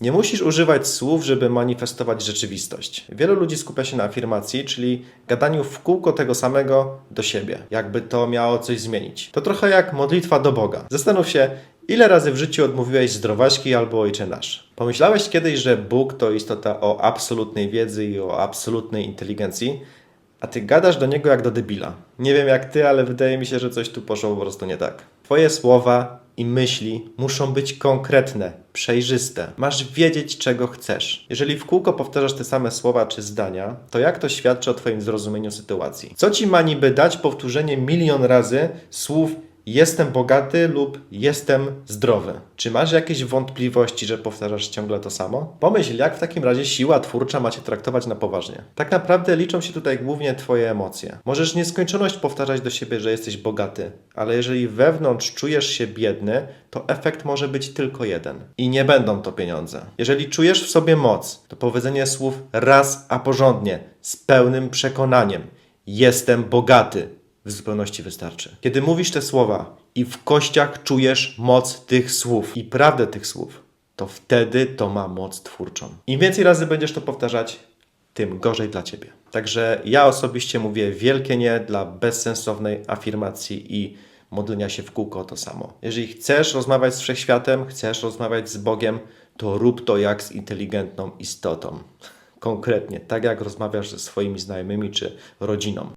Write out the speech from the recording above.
Nie musisz używać słów, żeby manifestować rzeczywistość. Wielu ludzi skupia się na afirmacji, czyli gadaniu w kółko tego samego do siebie, jakby to miało coś zmienić. To trochę jak modlitwa do Boga. Zastanów się, ile razy w życiu odmówiłeś zdrowaśki albo ojcze nasz. Pomyślałeś kiedyś, że Bóg to istota o absolutnej wiedzy i o absolutnej inteligencji, a ty gadasz do niego jak do debila. Nie wiem jak ty, ale wydaje mi się, że coś tu poszło po prostu nie tak. Twoje słowa i myśli muszą być konkretne, przejrzyste. Masz wiedzieć, czego chcesz. Jeżeli w kółko powtarzasz te same słowa czy zdania, to jak to świadczy o Twoim zrozumieniu sytuacji? Co ci ma niby dać powtórzenie milion razy słów jestem bogaty lub jestem zdrowy? Czy masz jakieś wątpliwości, że powtarzasz ciągle to samo? Pomyśl, jak w takim razie siła twórcza ma cię traktować na poważnie. Tak naprawdę liczą się tutaj głównie Twoje emocje. Możesz nieskończoność powtarzać do siebie, że jesteś bogaty, ale jeżeli wewnątrz czujesz się biedny, to efekt może być tylko jeden. I nie będą to pieniądze. Jeżeli czujesz w sobie moc, to powiedzenie słów raz a porządnie, z pełnym przekonaniem: Jestem bogaty w zupełności wystarczy. Kiedy mówisz te słowa i w kościach czujesz moc tych słów i prawdę tych słów, to wtedy to ma moc twórczą. Im więcej razy będziesz to powtarzać, tym gorzej dla ciebie. Także ja osobiście mówię wielkie nie dla bezsensownej afirmacji i modlenia się w kółko o to samo. Jeżeli chcesz rozmawiać z wszechświatem, chcesz rozmawiać z Bogiem, to rób to jak z inteligentną istotą. Konkretnie, tak jak rozmawiasz ze swoimi znajomymi czy rodziną.